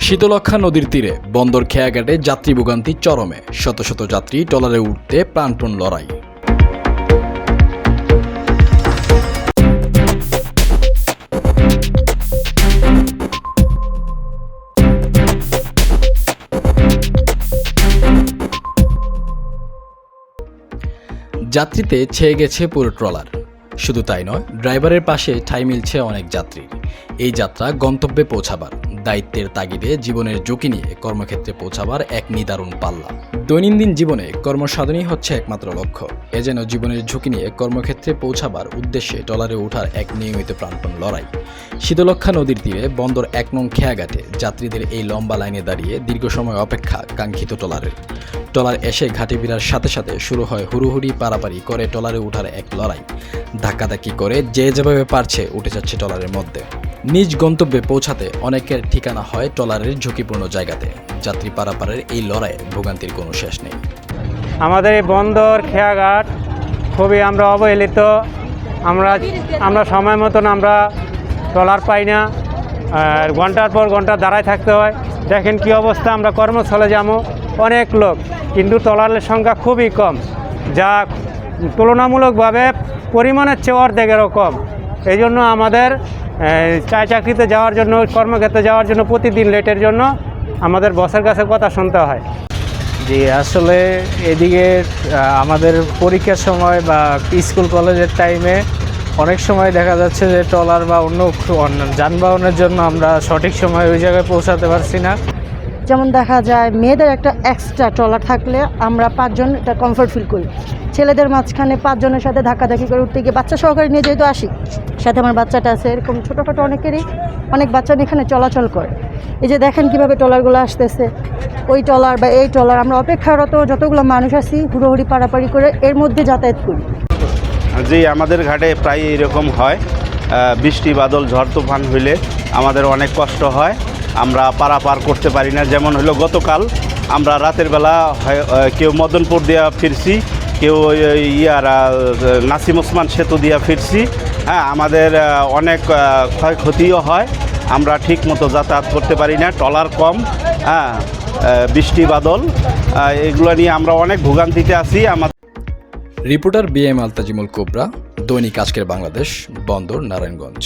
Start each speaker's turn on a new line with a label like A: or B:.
A: শীতলক্ষা নদীর তীরে বন্দর খেয়াঘাটে যাত্রী ভোগান্তি চরমে। শত শত যাত্রী ট্রলারে উঠতে প্রাণপণ লড়াই। যাত্রীতে ছেয়ে গেছে পুরো ট্রলার। শুধু তাই নয়, ড্রাইভারের পাশে ঠাই মিলছে অনেক যাত্রীর এই যাত্রা গন্তব্যে পৌঁছাবার। দায়িত্বের তাগিদে জীবনের ঝুঁকি নিয়ে কর্মক্ষেত্রে পৌঁছাবার এক নিদারুণ পাল্লা। দৈনন্দিন জীবনে কর্মসাধনই হচ্ছে একমাত্র লক্ষ্য। এ যেন জীবনের ঝুঁকি নিয়ে কর্মক্ষেত্রে পৌঁছাবার উদ্দেশ্যে ট্রলারে ওঠার এক নিয়মিত প্রাণপণ লড়াই। শীতলক্ষা নদীর তীরে বন্দর এক নং খেয়াঘাটে যাত্রীদের এই লম্বা লাইনে দাঁড়িয়ে দীর্ঘ সময় অপেক্ষা কাঙ্ক্ষিত ট্রলারের ট্রলার এসে ঘাটে ফেরার সাথে সাথে শুরু হয় হুড়ুহুড়ি পারাপারি করে ট্রলারে ওঠার এক লড়াই। ধাক্কাধাক্কি করে যে যেভাবে পারছে উঠে যাচ্ছে ট্রলারের মধ্যে। নিজ গন্তব্যে পৌঁছাতে অনেকের ঠিকানা হয় ট্রলারের ঝুঁকিপূর্ণ জায়গাতে। যাত্রী পারাপারের এই লড়াইয়ে ভোগান্তির কোনো শেষ নেই।
B: আমাদের এই বন্দর, খেয়াঘাট, খুবই আমরা অবহেলিত। আমরা আমরা সময় মতন আমরা ট্রলার পাই না। আর ঘণ্টার পর ঘণ্টা দাঁড়ায় থাকতে হয়। দেখেন কি অবস্থা, আমরা কর্মস্থলে যাব। অনেক লোক, কিন্তু ট্রলারের সংখ্যা খুবই কম। যা তুলনামূলকভাবে পরিমাণের চেয়ে অর্ধেকেরও কম। এই জন্য আমাদের চায় চাকরিতে যাওয়ার জন্য, কর্মক্ষেত্রে যাওয়ার জন্য প্রতিদিন লেটের জন্য আমাদের বসের কাছে কথা শুনতে হয়।
C: জি, আসলে এদিকে আমাদের পরীক্ষার সময় বা স্কুল কলেজের টাইমে অনেক সময় দেখা যাচ্ছে যে ট্রলার বা অন্য অন্য যানবাহনের জন্য আমরা সঠিক সময় ওই জায়গায় পৌঁছাতে পারছি না।
D: যেমন দেখা যায়, মেয়েদের একটা এক্সট্রা ট্রলার থাকলে আমরা পাঁচজন এটা কমফর্ট ফিল করি। ছেলেদের মাঝখানে পাঁচজনের সাথে ধাক্কাধাক্কি করে উঠতে গিয়ে বাচ্চা সহকারে নিয়ে যেহেতু আসি, সাথে আমার বাচ্চাটা আছে, এরকম ছোটোখাটো অনেকেরই অনেক বাচ্চা এখানে চলাচল করে। এই যে দেখেন কীভাবে ট্রলারগুলো আসতেছে। ওই ট্রলার বা এই ট্রলার আমরা অপেক্ষারত যতগুলো মানুষ আছি, হুড়োহুড়ি পাড়াপাড়ি করে এর মধ্যে যাতায়াত করি।
E: জি, আমাদের ঘাটে প্রায় এরকম হয়। বৃষ্টি, বাদল, ঝড়, তুফান হইলে আমাদের অনেক কষ্ট হয়। আমরা পারাপার করতে পারি না। যেমন হলো গতকাল আমরা রাতের বেলা কেউ মদনপুর দিয়া ফিরছি, কেউ ইয়ার নাসিম ওসমান সেতু দিয়া ফিরছি। হ্যাঁ আমাদের অনেক ক্ষয়ক্ষতিও হয়। আমরা ঠিক মতো যাতায়াত করতে পারি না টলার কম হ্যাঁ বৃষ্টি, বাদল এগুলো নিয়ে আমরা অনেক ভোগান্তিতে আছি। আমাদের
A: reporter B M Altazimul Kobra, Dainik Ajker Bangladesh, বন্দর, নারায়ণগঞ্জ।